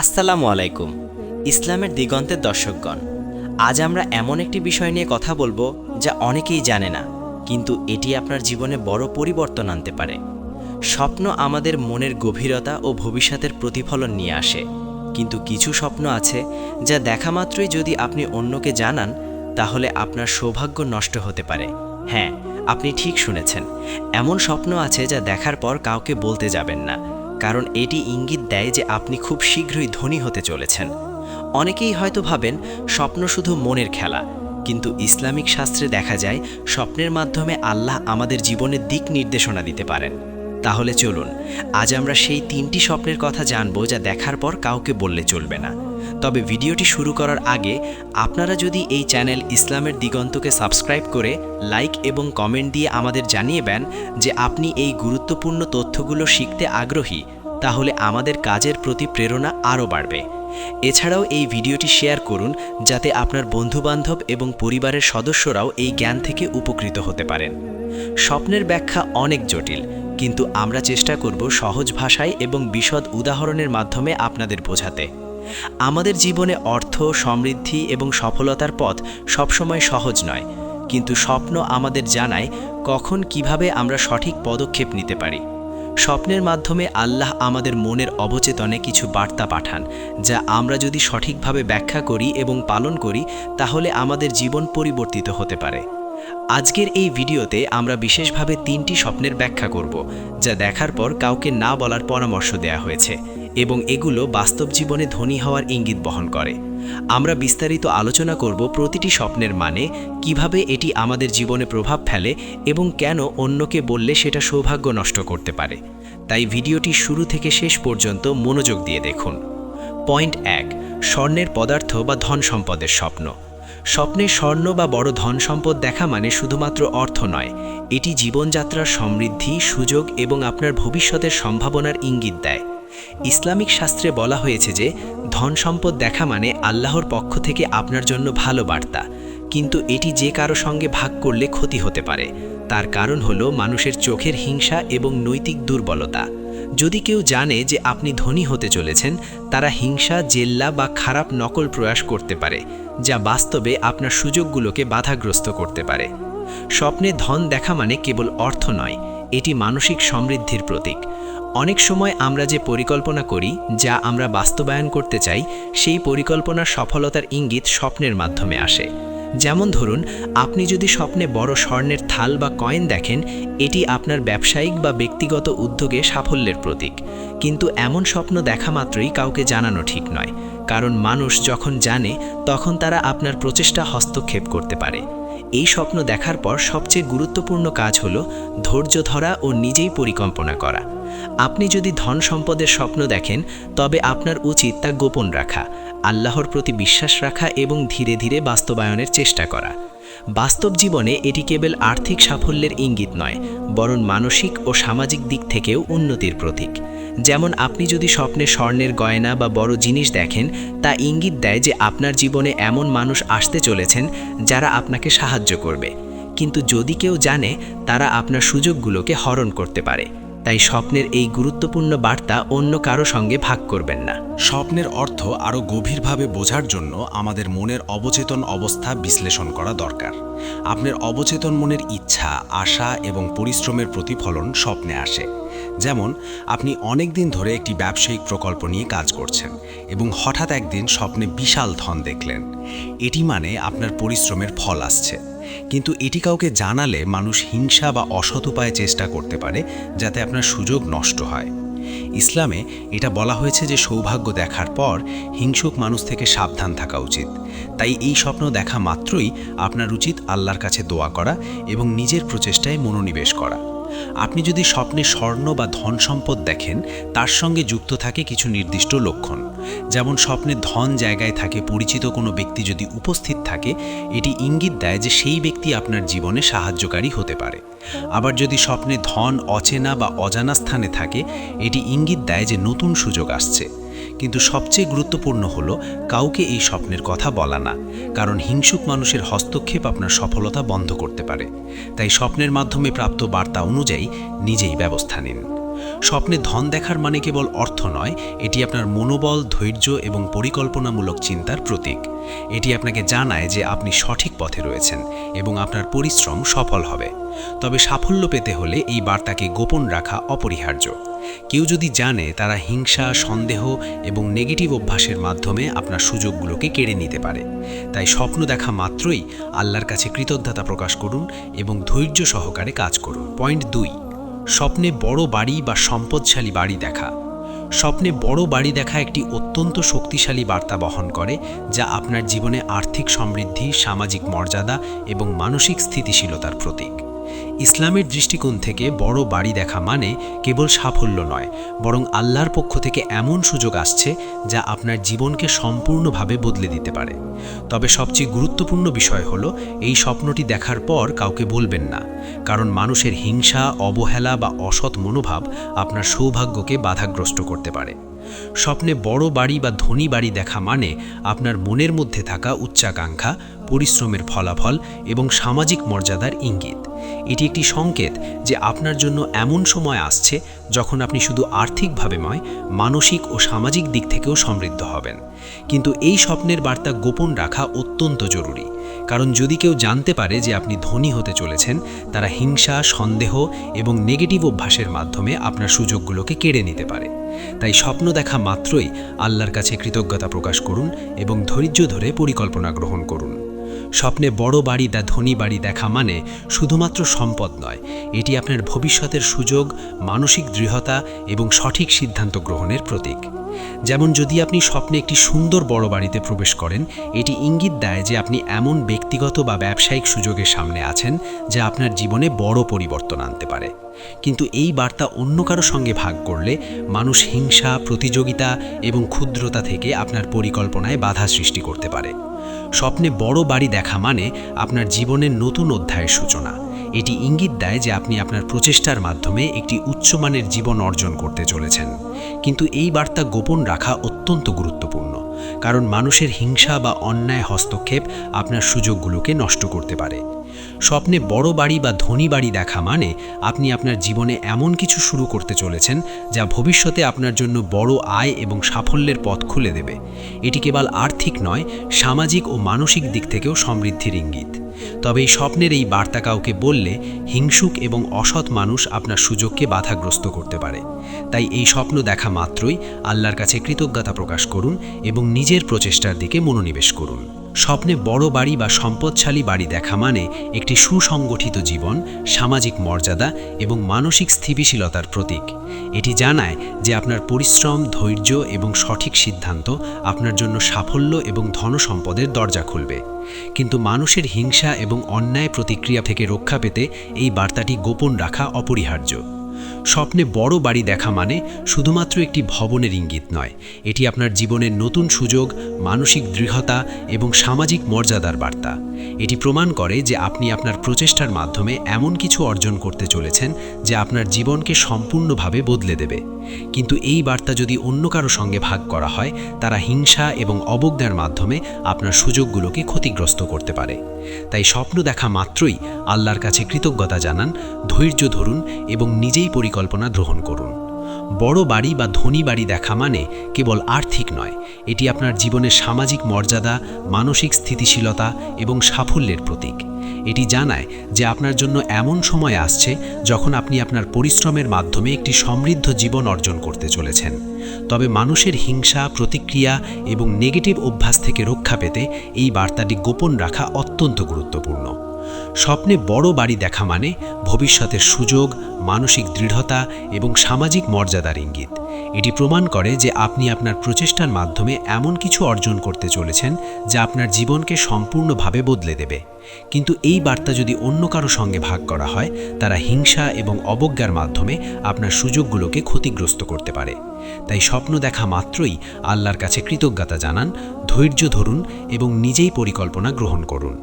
আসসালামু আলাইকুম, ইসলামের দিগন্তের দর্শকগণ। আজ আমরা এমন একটি বিষয় নিয়ে কথা বলব যা অনেকেই জানে না, কিন্তু এটি আপনার জীবনে বড় পরিবর্তন আনতে পারে। স্বপ্ন আমাদের মনের গভীরতা ও ভবিষ্যতের প্রতিফলন নিয়ে আসে, কিন্তু কিছু স্বপ্ন আছে যা দেখা মাত্রই যদি আপনি অন্যকে জানান, তাহলে আপনার সৌভাগ্য নষ্ট হতে পারে। হ্যাঁ আপনি ঠিক শুনেছেন, এমন স্বপ্ন আছে যা দেখার পর কাউকে বলতে যাবেন না। কারণ এটি ইঙ্গিত দেয় যে আপনি খুব শীঘ্রই ধনী হতে চলেছেন। অনেকেই হয়তো ভাবেন, স্বপ্ন শুধু মনের খেলা। কিন্তু ইসলামিক শাস্ত্রে দেখা যায়, স্বপ্নের মাধ্যমে আল্লাহ আমাদের জীবনের দিক নির্দেশনা দিতে পারেন। তাহলে চলুন, আজ আমরা সেই তিনটি স্বপ্নের কথা জানব যা দেখার পর কাউকে বললে চলবে না। তবে ভিডিওটি শুরু করার আগে আপনারা যদি এই চ্যানেল ইসলামের দিগন্তকে সাবস্ক্রাইব করে লাইক এবং কমেন্ট দিয়ে আমাদের জানিয়ে দেন যে আপনি এই গুরুত্বপূর্ণ তথ্যগুলো শিখতে আগ্রহী, তাহলে আমাদের কাজের প্রতি প্রেরণা আরও বাড়বে। এছাড়াও এই ভিডিওটি শেয়ার করুন যাতে আপনার বন্ধুবান্ধব এবং পরিবারের সদস্যরাও এই জ্ঞান থেকে উপকৃত হতে পারেন। স্বপ্নের ব্যাখ্যা অনেক জটিল কিন্তু আমরা চেষ্টা করব সহজ ভাষায় এবং বিশদ উদাহরণের মাধ্যমে আপনাদের বোঝাতে। আমাদের জীবনে অর্থ, সমৃদ্ধি এবং সফলতার পথ সবসময় সহজ নয়, কিন্তু স্বপ্ন আমাদের জানায় কখন কীভাবে আমরা সঠিক পদক্ষেপ নিতে পারি। স্বপ্নের মাধ্যমে আল্লাহ আমাদের মনের অবচেতনে কিছু বার্তা পাঠান, যা আমরা যদি সঠিকভাবে ব্যাখ্যা করি এবং পালন করি, তাহলে আমাদের জীবন পরিবর্তিত হতে পারে। আজকের এই ভিডিওতে আমরা বিশেষভাবে তিনটি স্বপ্নের ব্যাখ্যা করব, যা দেখার পর কাউকে না বলার পরামর্শ দেয়া হয়েছে এবং এগুলো বাস্তব জীবনে ধনী হওয়ার ইঙ্গিত বহন করে। আমরা বিস্তারিত আলোচনা করব প্রতিটি স্বপ্নের মানে কীভাবে এটি আমাদের জীবনে প্রভাব ফেলে এবং কেন অন্যকে বললে সেটা সৌভাগ্য নষ্ট করতে পারে। তাই ভিডিওটি শুরু থেকে শেষ পর্যন্ত মনোযোগ দিয়ে দেখুন। পয়েন্ট এক, স্বর্ণের পদার্থ বা ধন সম্পদের স্বপ্ন। স্বপ্নে স্বর্ণ বা বড় ধন সম্পদ দেখা মানে শুধুমাত্র অর্থ নয়, এটি জীবনযাত্রার সমৃদ্ধি, সুযোগ এবং আপনার ভবিষ্যতের সম্ভাবনার ইঙ্গিত দেয়। ইসলামিক শাস্ত্রে বলা হয়েছে যে, ধন সম্পদ দেখা মানে আল্লাহর পক্ষ থেকে আপনার জন্য ভালো বার্তা, কিন্তু এটি যে কারও সঙ্গে ভাগ করলে ক্ষতি হতে পারে। তার কারণ হলো মানুষের চোখের হিংসা এবং নৈতিক দুর্বলতা। যদি কেউ জানে যে আপনি ধনী হতে চলেছেন, তারা হিংসা, জেল্লা বা খারাপ নকল প্রয়াস করতে পারে। যা বাস্তবে আপনার সুযোগগুলোকে বাধাগ্রস্ত করতে পারে। স্বপ্নে ধন দেখা মানে কেবল অর্থ নয়, এটি মানসিক সমৃদ্ধির প্রতীক। অনেক সময় আমরা যে পরিকল্পনা করি, যা আমরা বাস্তবায়ন করতে চাই, সেই পরিকল্পনার সফলতার ইঙ্গিত স্বপ্নের মাধ্যমে আসে। যেমন ধরুন, আপনি যদি স্বপ্নে বড় স্বর্ণের থাল বা কয়েন দেখেন, এটি আপনার ব্যবসায়িক বা ব্যক্তিগত উদ্যোগে সাফল্যের প্রতীক। কিন্তু এমন স্বপ্ন দেখা মাত্রই কাউকে জানানো ঠিক নয়। কারণ মানুষ যখন জানে, তখন তারা আপনার প্রচেষ্টা হস্তক্ষেপ করতে পারে। এই স্বপ্ন দেখার পর সবচেয়ে গুরুত্বপূর্ণ কাজ হল ধৈর্য ধরা ও নিজেই পরিকল্পনা করা। আপনি যদি ধন সম্পদের স্বপ্ন দেখেন, তবে আপনার উচিত তা গোপন রাখা, আল্লাহর প্রতি বিশ্বাস রাখা এবং ধীরে ধীরে বাস্তবায়নের চেষ্টা করা। বাস্তব জীবনে এটি কেবল আর্থিক সাফল্যের ইঙ্গিত নয়, বরং মানসিক ও সামাজিক দিক থেকেও উন্নতির প্রতীক। যেমন আপনি যদি স্বপ্নে স্বর্ণের গয়না বা বড় জিনিস দেখেন, তা ইঙ্গিত দেয় যে আপনার জীবনে এমন মানুষ আসতে চলেছেন যারা আপনাকে সাহায্য করবে। কিন্তু যদি কেউ জানে, তারা আপনার সুযোগগুলোকে হরণ করতে পারে। তাই স্বপ্নের এই গুরুত্বপূর্ণ বার্তা অন্য কারও সঙ্গে ভাগ করবেন না। স্বপ্নের অর্থ আরও গভীরভাবে বোঝার জন্য আমাদের মনের অবচেতন অবস্থা বিশ্লেষণ করা দরকার। আপনার অবচেতন মনের ইচ্ছা, আশা এবং পরিশ্রমের প্রতিফলন স্বপ্নে আসে। যেমন, আপনি অনেক দিন ধরে একটি ব্যবসায়িক প্রকল্প নিয়ে কাজ করছেন এবং হঠাৎ একদিন স্বপ্নে বিশাল ধন দেখলেন। এটি মানে আপনার পরিশ্রমের ফল আসছে। কিন্তু এটি কাউকে জানালে মানুষ হিংসা বা অসৎ উপায়ে চেষ্টা করতে পারে, যাতে আপনার সুযোগ নষ্ট হয়। ইসলামে এটা বলা হয়েছে যে সৌভাগ্য দেখার পর হিংসুক মানুষ থেকে সাবধান থাকা উচিত। তাই এই স্বপ্ন দেখা মাত্রই আপনার উচিত আল্লাহর কাছে দোয়া করা এবং নিজের প্রচেষ্টায় মনোনিবেশ করা। আপনি যদি স্বপ্নে স্বর্ণ বা ধন সম্পদ দেখেন, তার সঙ্গে যুক্ত থাকে কিছু নির্দিষ্ট লক্ষণ। যেমন স্বপ্নে ধন জায়গায় থাকে পরিচিত কোনো ব্যক্তি যদি উপস্থিত থাকে, এটি ইঙ্গিত দেয় যে সেই ব্যক্তি আপনার জীবনে সাহায্যকারী হতে পারে। আবার যদি স্বপ্নে ধন অচেনা বা অজানা স্থানে থাকে, এটি ইঙ্গিত দেয় যে নতুন সুযোগ আসছে। কিন্তু সবচেয়ে গুরুত্বপূর্ণ হলো কাউকে এই স্বপ্নের কথা বলা না, কারণ হিংসুক মানুষের হস্তক্ষেপ আপনার সফলতা বন্ধ করতে পারে। তাই স্বপ্নের মাধ্যমে প্রাপ্ত বার্তা অনুযায়ী নিজেই ব্যবস্থা নিন। স্বপ্নে ধন দেখার মানে কেবল অর্থ নয়, এটি আপনার মনোবল, ধৈর্য এবং পরিকল্পনামূলক চিন্তার প্রতীক। এটি আপনাকে জানায় যে আপনি সঠিক পথে রয়েছেন এবং আপনার পরিশ্রম সফল হবে। তবে সাফল্য পেতে হলে এই বার্তাকে গোপন রাখা অপরিহার্য। কেউ যদি জানে তারা হিংসা, সন্দেহ এবং নেগেটিভ অভ্যাসের মাধ্যমে আপনার সুযোগগুলোকে কেড়ে নিতে পারে। তাই স্বপ্ন দেখা মাত্রই আল্লাহর কাছে কৃতজ্ঞতা প্রকাশ করুন এবং ধৈর্য সহকারে কাজ করুন। পয়েন্ট দুই, স্বপ্নে বড় বাড়ি বা সম্পদশালী বাড়ি দেখা। স্বপ্নে বড় বাড়ি দেখা একটি অত্যন্ত শক্তিশালী বার্তা বহন করে, যা আপনার জীবনে আর্থিক সমৃদ্ধি, সামাজিক মর্যাদা এবং মানসিক স্থিতিশীলতার প্রতীক। ইসলামের দৃষ্টিকোণ থেকে বড় বাড়ি দেখা মানে কেবল সাফল্য নয়, বরং আল্লাহর পক্ষ থেকে এমন সুযোগ আসছে যা আপনার জীবনকে সম্পূর্ণভাবে বদলে দিতে পারে। তবে সবচেয়ে গুরুত্বপূর্ণ বিষয় হলো, এই স্বপ্নটি দেখার পর কাউকে বলবেন না, কারণ মানুষের হিংসা, অবহেলা বা অসৎ মনোভাব আপনার সৌভাগ্যকে বাধাগ্রস্ত করতে পারে। স্বপ্নে বড় বাড়ি বা ধনী বাড়ি দেখা মানে আপনার মনের মধ্যে থাকা উচ্চাকাঙ্ক্ষা, পরিশ্রমের ফলাফল এবং সামাজিক মর্যাদার ইঙ্গিত। এটি একটি সংকেত যে আপনার জন্য এমন সময় আসছে যখন আপনি শুধু আর্থিকভাবে নয়, মানসিক ও সামাজিক দিক থেকেও সমৃদ্ধ হবেন। কিন্তু এই স্বপ্নের বার্তা গোপন রাখা অত্যন্ত জরুরি। কারণ যদি কেউ জানতে পারে যে আপনি ধনী হতে চলেছেন, তারা হিংসা, সন্দেহ এবং নেগেটিভ অভ্যাসের মাধ্যমে আপনার সুযোগগুলোকে কেড়ে নিতে পারে। তাই স্বপ্ন দেখা মাত্রই আল্লাহর কাছে কৃতজ্ঞতা প্রকাশ করুন এবং ধৈর্য ধরে পরিকল্পনা গ্রহণ করুন। স্বপ্নে বড় বাড়ি বা ধনী বাড়ি দেখা মানে শুধুমাত্র সম্পদ নয়, এটি আপনার ভবিষ্যতের সুযোগ, মানসিক দৃঢ়তা এবং সঠিক সিদ্ধান্ত গ্রহণের প্রতীক। যেমন যদি আপনি স্বপ্নে একটি সুন্দর বড় বাড়িতে প্রবেশ করেন, এটি ইঙ্গিত দেয় যে আপনি এমন ব্যক্তিগত বা ব্যবসায়িক সুযোগের সামনে আছেন যা আপনার জীবনে বড় পরিবর্তন আনতে পারে। কিন্তু এই বার্তা অন্য কারও সঙ্গে ভাগ করলে মানুষ হিংসা, প্রতিযোগিতা এবং ক্ষুদ্রতা থেকে আপনার পরিকল্পনায় বাধা সৃষ্টি করতে পারে। স্বপ্নে বড় বাড়ি দেখা মানে আপনার জীবনের নতুন অধ্যায়ের সূচনা। এটি ইঙ্গিত দেয় যে আপনি আপনার প্রচেষ্টার মাধ্যমে একটি উচ্চমানের জীবন অর্জন করতে চলেছেন। কিন্তু এই বার্তা গোপন রাখা অত্যন্ত গুরুত্বপূর্ণ, কারণ মানুষের হিংসা বা অন্যায় হস্তক্ষেপ আপনার সুযোগগুলোকে নষ্ট করতে পারে। স্বপ্নে বড় বাড়ি বা ধনী বাড়ি দেখা মানে আপনি আপনার জীবনে এমন কিছু শুরু করতে চলেছেন যা ভবিষ্যতে আপনার জন্য বড় আয় এবং সাফল্যের পথ খুলে দেবে। এটি কেবল আর্থিক নয়, সামাজিক ও মানসিক দিক থেকেও সমৃদ্ধির ইঙ্গিত। তবে এই স্বপ্নের এই বার্তা কাউকে বললে হিংসুক এবং অসৎ মানুষ আপনার সুযোগকে বাধাগ্রস্ত করতে পারে। তাই এই স্বপ্ন দেখা মাত্রই আল্লাহর কাছে কৃতজ্ঞতা প্রকাশ করুন এবং নিজের প্রচেষ্টার দিকে মনোনিবেশ করুন। স্বপ্নে বড় বাড়ি বা সম্পদশালী বাড়ি দেখা মানে একটি সুসংগঠিত জীবন, সামাজিক মর্যাদা এবং মানসিক স্থিতিশীলতার প্রতীক। এটি জানায় যে আপনার পরিশ্রম, ধৈর্য এবং সঠিক সিদ্ধান্ত আপনার জন্য সাফল্য এবং ধনসম্পদের দরজা খুলবে। কিন্তু মানুষের হিংসা এবং অন্যায় প্রতিক্রিয়া থেকে রক্ষা পেতে এই বার্তাটি গোপন রাখা অপরিহার্য। স্বপ্নে বড় বাড়ি দেখা মানে শুধুমাত্র একটি ভবনের ইঙ্গিত নয়। এটি আপনার জীবনের নতুন সুযোগ, মানসিক দৃঢ়তা এবং সামাজিক মর্যাদার বার্তা। এটি প্রমাণ করে যে আপনি আপনার প্রচেষ্টার মাধ্যমে এমন কিছু অর্জন করতে চলেছেন যে আপনার জীবনকে সম্পূর্ণভাবে বদলে দেবে। কিন্তু এই বার্তা যদি অন্য কারও সঙ্গে ভাগ করা হয়, তারা হিংসা এবং অবজ্ঞার মাধ্যমে আপনার সুযোগগুলোকে ক্ষতিগ্রস্ত করতে পারে। তাই স্বপ্ন দেখা মাত্রই আল্লাহর কাছে কৃতজ্ঞতা জানান, ধৈর্য ধরুন এবং নিজেই পরিকল্পনা গ্রহণ করুন। বড় বাড়ি বা ধনী বাড়ি দেখা মানে কেবল আর্থিক নয়, এটি আপনার জীবনের সামাজিক মর্যাদা, মানসিক স্থিতিশীলতা এবং সাফল্যের প্রতীক। এটি জানায় যে আপনার জন্য এমন সময় আসছে যখন আপনি আপনার পরিশ্রমের মাধ্যমে একটি সমৃদ্ধ জীবন অর্জন করতে চলেছেন। তবে মানুষের হিংসা, প্রতিক্রিয়া এবং নেগেটিভ অভ্যাস থেকে রক্ষা পেতে এই বার্তাটি গোপন রাখা অত্যন্ত গুরুত্বপূর্ণ। স্বপ্নে বড় বাড়ি দেখা মানে ভবিষ্যতের সুযোগ, মানসিক দৃঢ়তা এবং সামাজিক মর্যাদার ইঙ্গিত। এটি প্রমাণ করে যে আপনি আপনার প্রচেষ্টার মাধ্যমে এমন কিছু অর্জন করতে চলেছেন যা আপনার জীবনকে সম্পূর্ণভাবে বদলে দেবে। কিন্তু এই বার্তা যদি অন্য কারও সঙ্গে ভাগ করা হয়, তারা হিংসা এবং অবজ্ঞার মাধ্যমে আপনার সুযোগগুলোকে ক্ষতিগ্রস্ত করতে পারে। তাই স্বপ্ন দেখা মাত্রই আল্লাহর কাছে কৃতজ্ঞতা জানান, ধৈর্য ধরুন এবং নিজেই পরিকল্পনা গ্রহণ করুন।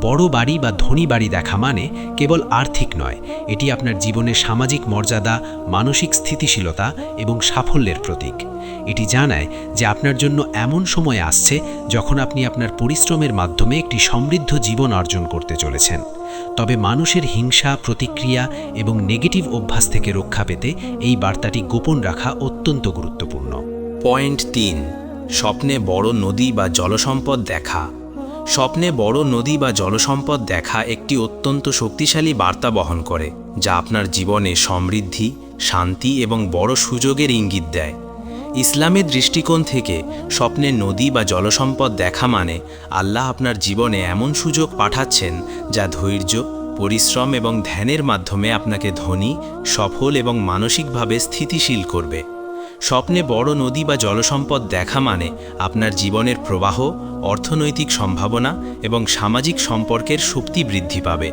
বড় বাড়ি বা ধনী বাড়ি দেখা মানে কেবল আর্থিক নয়, এটি আপনার জীবনের সামাজিক মর্যাদা, মানসিক স্থিতিশীলতা এবং সাফল্যের প্রতীক। এটি জানায় যে আপনার জন্য এমন সময় আসছে যখন আপনি আপনার পরিশ্রমের মাধ্যমে একটি সমৃদ্ধ জীবন অর্জন করতে চলেছেন। তবে মানুষের হিংসা, প্রতিক্রিয়া এবং নেগেটিভ অভ্যাস থেকে রক্ষা পেতে এই বার্তাটি গোপন রাখা অত্যন্ত গুরুত্বপূর্ণ। পয়েন্ট তিন, স্বপ্নে বড় নদী বা জলসম্পদ দেখা। স্বপ্নে বড় নদী বা জলসম্পদ দেখা একটি অত্যন্ত শক্তিশালী বার্তা বহন করে, যা আপনার জীবনে সমৃদ্ধি, শান্তি এবং বড় সুযোগের ইঙ্গিত দেয়। ইসলামের দৃষ্টিকোণ থেকে স্বপ্নে নদী বা জলসম্পদ দেখা মানে আল্লাহ আপনার জীবনে এমন সুযোগ পাঠাচ্ছেন যা ধৈর্য, পরিশ্রম এবং ধ্যানের মাধ্যমে আপনাকে ধনী, সফল এবং মানসিকভাবে স্থিতিশীল করবে। স্বপ্নে বড় নদী বা জলসম্পদ দেখা মানে আপনার জীবনের প্রবাহ, অর্থনৈতিক সম্ভাবনা এবং সামাজিক সম্পর্কের শক্তি বৃদ্ধি পাবে।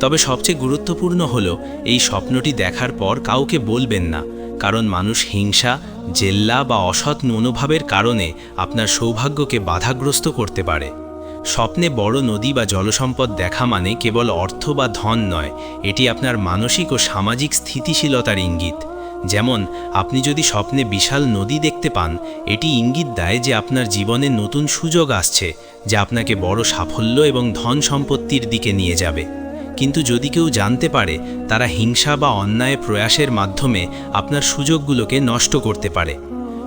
তবে সবচেয়ে গুরুত্বপূর্ণ হল, এই স্বপ্নটি দেখার পর কাউকে বলবেন না। কারণ মানুষ হিংসা, জেল্লা বা অসৎ মনোভাবের কারণে আপনার সৌভাগ্যকে বাধাগ্রস্ত করতে পারে। স্বপ্নে বড় নদী বা জলসম্পদ দেখা মানে কেবল অর্থ বা ধন নয়, এটি আপনার মানসিক ও সামাজিক স্থিতিশীলতার ইঙ্গিত। যেমন, আপনি যদি স্বপ্নে বিশাল নদী দেখতে পান, এটি ইঙ্গিত দেয় যে আপনার জীবনে নতুন সুযোগ আসছে, যা আপনাকে বড় সাফল্য এবং ধন সম্পত্তির দিকে নিয়ে যাবে। কিন্তু যদি কেউ জানতে পারে, তারা হিংসা বা অন্যায় প্রয়াসের মাধ্যমে আপনার সুযোগগুলোকে নষ্ট করতে পারে।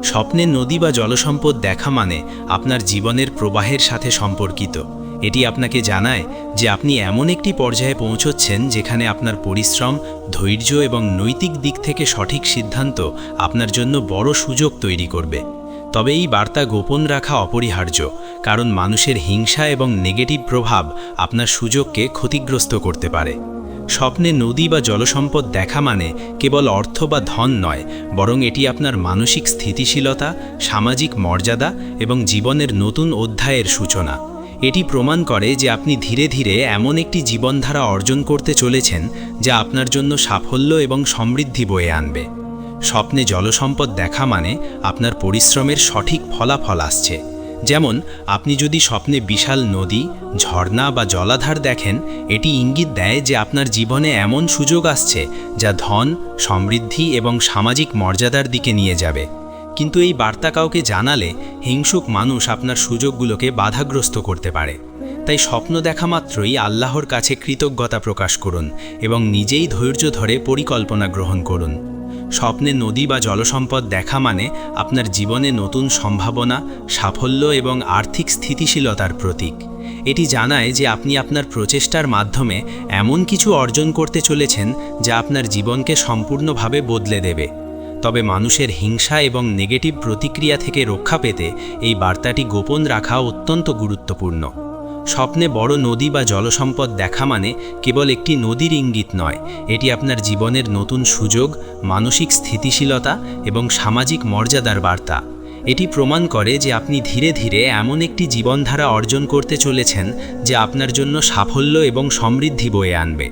স্বপ্নে নদী বা জলসম্পদ দেখা মানে আপনার জীবনের প্রবাহের সাথে সম্পর্কিত। এটি আপনাকে জানায় যে আপনি এমন একটি পর্যায়ে পৌঁছচ্ছেন যেখানে আপনার পরিশ্রম, ধৈর্য এবং নৈতিক দিক থেকে সঠিক সিদ্ধান্ত আপনার জন্য বড় সুযোগ তৈরি করবে। তবে এই বার্তা গোপন রাখা অপরিহার্য, কারণ মানুষের হিংসা এবং নেগেটিভ প্রভাব আপনার সুযোগকে ক্ষতিগ্রস্ত করতে পারে। স্বপ্নে নদী বা জলসম্পদ দেখা মানে কেবল অর্থ বা ধন নয়, বরং এটি আপনার মানসিক স্থিতিশীলতা, সামাজিক মর্যাদা এবং জীবনের নতুন অধ্যায়ের সূচনা। এটি প্রমাণ করে যে আপনি ধীরে ধীরে এমন একটি জীবনধারা অর্জন করতে চলেছেন যা আপনার জন্য সাফল্য এবং সমৃদ্ধি বয়ে আনবে। স্বপ্নে জলসম্পদ দেখা মানে আপনার পরিশ্রমের সঠিক ফলাফল আসছে। যেমন, আপনি যদি স্বপ্নে বিশাল নদী, ঝর্ণা বা জলাধার দেখেন, এটি ইঙ্গিত দেয় যে আপনার জীবনে এমন সুযোগ আসছে যা ধন, সমৃদ্ধি এবং সামাজিক মর্যাদার দিকে নিয়ে যাবে। কিন্তু এই বার্তা কাউকে জানালে হিংসুক মানুষ আপনার সুযোগগুলোকে বাধাগ্রস্ত করতে পারে। তাই স্বপ্ন দেখা মাত্রই আল্লাহর কাছে কৃতজ্ঞতা প্রকাশ করুন এবং নিজেই ধৈর্য ধরে পরিকল্পনা গ্রহণ করুন। স্বপ্নে নদী বা জলসম্পদ দেখা মানে আপনার জীবনে নতুন সম্ভাবনা, সাফল্য এবং আর্থিক স্থিতিশীলতার প্রতীক। এটি জানায় যে আপনি আপনার প্রচেষ্টার মাধ্যমে এমন কিছু অর্জন করতে চলেছেন যা আপনার জীবনকে সম্পূর্ণভাবে বদলে দেবে। তবে মানুষের হিংসা এবং নেগেটিভ প্রতিক্রিয়া থেকে রক্ষা পেতে এই বার্তাটি গোপন রাখা অত্যন্ত গুরুত্বপূর্ণ। স্বপ্নে বড় নদী বা জলসম্পদ দেখা মানে কেবল একটি নদীর ইঙ্গিত নয়। এটি আপনার জীবনের নতুন সুযোগ, মানসিক স্থিতিশীলতা এবং সামাজিক মর্যাদার বার্তা। এটি প্রমাণ করে যে আপনি ধীরে ধীরে এমন একটি জীবনধারা অর্জন করতে চলেছেন যে আপনার জন্য সাফল্য এবং সমৃদ্ধি বয়ে আনবে।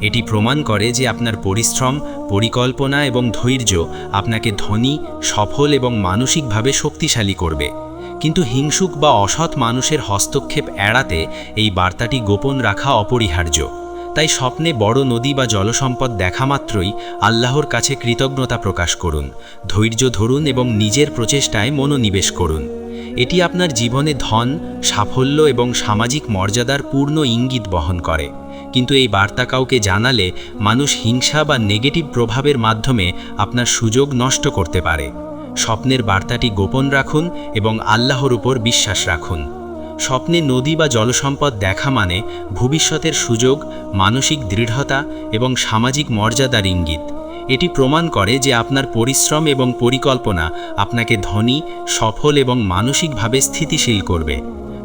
এটি প্রমাণ করে যে আপনার পরিশ্রম, পরিকল্পনা এবং ধৈর্য আপনাকে ধনী, সফল এবং মানসিকভাবে শক্তিশালী করবে। কিন্তু হিংসুক বা অসৎ মানুষের হস্তক্ষেপ এড়াতে এই বার্তাটি গোপন রাখা অপরিহার্য। তাই স্বপ্নে বড় নদী বা জলসম্পদ দেখা মাত্রই আল্লাহর কাছে কৃতজ্ঞতা প্রকাশ করুন, ধৈর্য ধরুন এবং নিজের প্রচেষ্টায় মনোনিবেশ করুন। এটি আপনার জীবনে ধন, সাফল্য এবং সামাজিক মর্যাদার পূর্ণ ইঙ্গিত বহন করে। কিন্তু এই বার্তা কাউকে জানালে মানুষ হিংসা বা নেগেটিভ প্রভাবের মাধ্যমে আপনার সুযোগ নষ্ট করতে পারে। স্বপ্নের বার্তাটি গোপন রাখুন এবং আল্লাহর উপর বিশ্বাস রাখুন। স্বপ্নে নদী বা জলসম্পদ দেখা মানে ভবিষ্যতের সুযোগ, মানসিক দৃঢ়তা এবং সামাজিক মর্যাদার ইঙ্গিত। এটি প্রমাণ করে যে আপনার পরিশ্রম এবং পরিকল্পনা আপনাকে ধনী, সফল এবং মানসিকভাবে স্থিতিশীল করবে।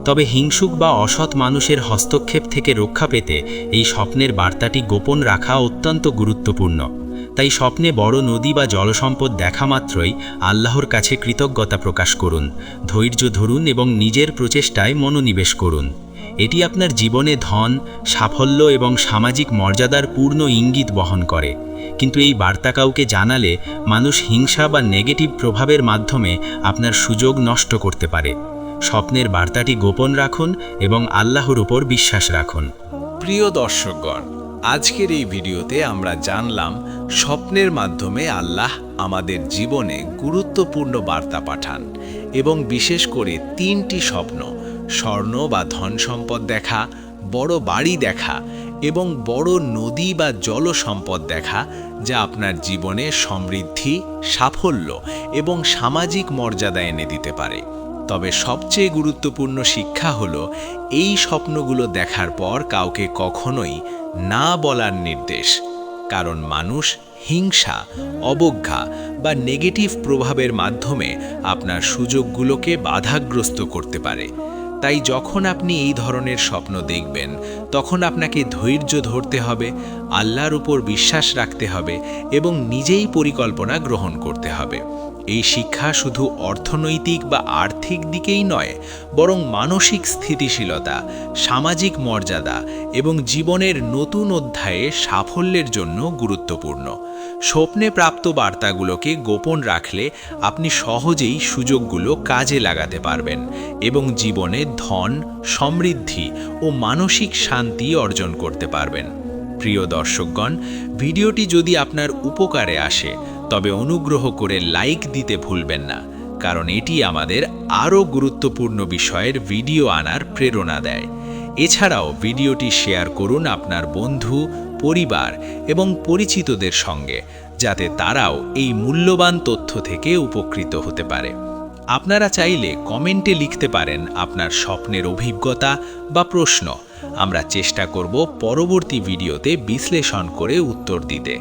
তবে হিংসুক বা অসৎ মানুষের হস্তক্ষেপ থেকে রক্ষা পেতে এই স্বপ্নের বার্তাটি গোপন রাখা অত্যন্ত গুরুত্বপূর্ণ। তাই স্বপ্নে বড় নদী বা জলসম্পদ দেখা মাত্রই আল্লাহর কাছে কৃতজ্ঞতা প্রকাশ করুন, ধৈর্য ধরুন এবং নিজের প্রচেষ্টায় মনোনিবেশ করুন। এটি আপনার জীবনে ধন, সাফল্য এবং সামাজিক মর্যাদার পূর্ণ ইঙ্গিত বহন করে। কিন্তু এই বার্তা কাউকে জানালে মানুষ হিংসা বা নেগেটিভ প্রভাবের মাধ্যমে আপনার সুযোগ নষ্ট করতে পারে। স্বপ্নের বার্তাটি গোপন রাখুন এবং আল্লাহর উপর বিশ্বাস রাখুন। প্রিয় দর্শকগণ, আজকের এই ভিডিওতে আমরা জানলাম স্বপ্নের মাধ্যমে আল্লাহ আমাদের জীবনে গুরুত্বপূর্ণ বার্তা পাঠান এবং বিশেষ করে তিনটি স্বপ্ন, স্বর্ণ বা ধন সম্পদ দেখা, বড় বাড়ি দেখা এবং বড় নদী বা জল সম্পদ দেখা যা আপনার জীবনে সমৃদ্ধি, সাফল্য এবং সামাজিক মর্যাদা এনে দিতে পারে। তবে সবচেয়ে গুরুত্বপূর্ণ শিক্ষা হল, এই স্বপ্নগুলো দেখার পর কাউকে কখনোই না বলার নির্দেশ। কারণ মানুষ হিংসা, অবজ্ঞা বা নেগেটিভ প্রভাবের মাধ্যমে আপনার সুযোগগুলোকে বাধাগ্রস্ত করতে পারে। তাই যখন আপনি এই ধরনের স্বপ্ন দেখবেন, তখন আপনাকে ধৈর্য ধরতে হবে, আল্লাহর উপর বিশ্বাস রাখতে হবে এবং নিজেই পরিকল্পনা গ্রহণ করতে হবে। এই শিক্ষা শুধু অর্থনৈতিক বা আর্থিক দিকেই নয়, বরং মানসিক স্থিতিশীলতা, সামাজিক মর্যাদা এবং জীবনের নতুন অধ্যায়ে সাফল্যের জন্য গুরুত্বপূর্ণ। স্বপ্নে প্রাপ্ত বার্তাগুলোকে গোপন রাখলে আপনি সহজেই সুযোগগুলো কাজে লাগাতে পারবেন এবং জীবনে ধন, সমৃদ্ধি ও মানসিক শান্তি অর্জন করতে পারবেন। প্রিয় দর্শকগণ, ভিডিওটি যদি আপনার উপকারে আসে তবে অনুগ্রহ করে লাইক দিতে ভুলবেন না, কারণ এটি আমাদের আরও গুরুত্বপূর্ণ বিষয়ের ভিডিও আনার প্রেরণা দেয়। এছাড়াও ভিডিওটি শেয়ার করুন আপনার বন্ধু, পরিবার এবং পরিচিতদের সঙ্গে, যাতে তারাও এই মূল্যবান তথ্য থেকে উপকৃত হতে পারে। আপনারা চাইলে কমেন্টে লিখতে পারেন আপনার স্বপ্নের অভিজ্ঞতা বা প্রশ্ন। আমরা চেষ্টা করব পরবর্তী ভিডিওতে বিশ্লেষণ করে উত্তর দিতে।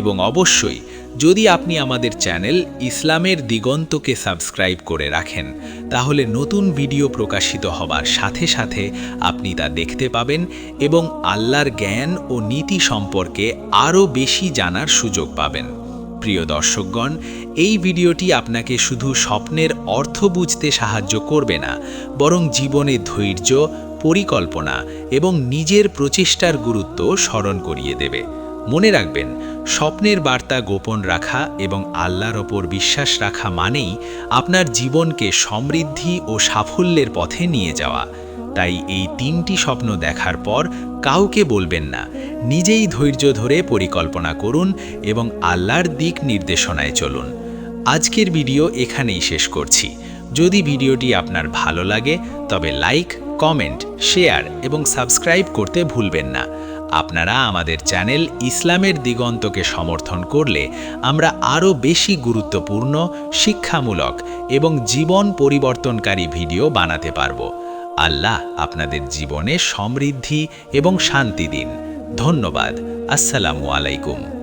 এবং অবশ্যই যদি আপনি আমাদের চ্যানেল ইসলামের দিগন্তকে সাবস্ক্রাইব করে রাখেন, তাহলে নতুন ভিডিও প্রকাশিত হবার সাথে সাথে আপনি তা দেখতে পাবেন এবং আল্লাহর জ্ঞান ও নীতি সম্পর্কে আরও বেশি জানার সুযোগ পাবেন। প্রিয় দর্শকগণ, এই ভিডিওটি আপনাকে শুধু স্বপ্নের অর্থ বুঝতে সাহায্য করবে না, বরং জীবনে ধৈর্য, পরিকল্পনা এবং নিজের প্রচেষ্টার গুরুত্ব স্মরণ করিয়ে দেবে। মনে রাখবেন, স্বপ্নের বার্তা গোপন রাখা এবং আল্লাহর ওপর বিশ্বাস রাখা মানেই আপনার জীবনকে সমৃদ্ধি ও সাফল্যের পথে নিয়ে যাওয়া। তাই এই তিনটি স্বপ্ন দেখার পর কাউকে বলবেন না। নিজেই ধৈর্য ধরে পরিকল্পনা করুন এবং আল্লাহর দিক নির্দেশনায় চলুন। আজকের ভিডিও এখানেই শেষ করছি। যদি ভিডিওটি আপনার ভালো লাগে, তবে লাইক, কমেন্ট, শেয়ার এবং সাবস্ক্রাইব করতে ভুলবেন না। আপনারা আমাদের চ্যানেল ইসলামের দিগন্তকে সমর্থন করলে আমরা আরও বেশি গুরুত্বপূর্ণ, শিক্ষামূলক এবং জীবন পরিবর্তনকারী ভিডিও বানাতে পারব। আল্লাহ আপনাদের জীবনে সমৃদ্ধি এবং শান্তি দিন। ধন্যবাদ। আসসালামু আলাইকুম।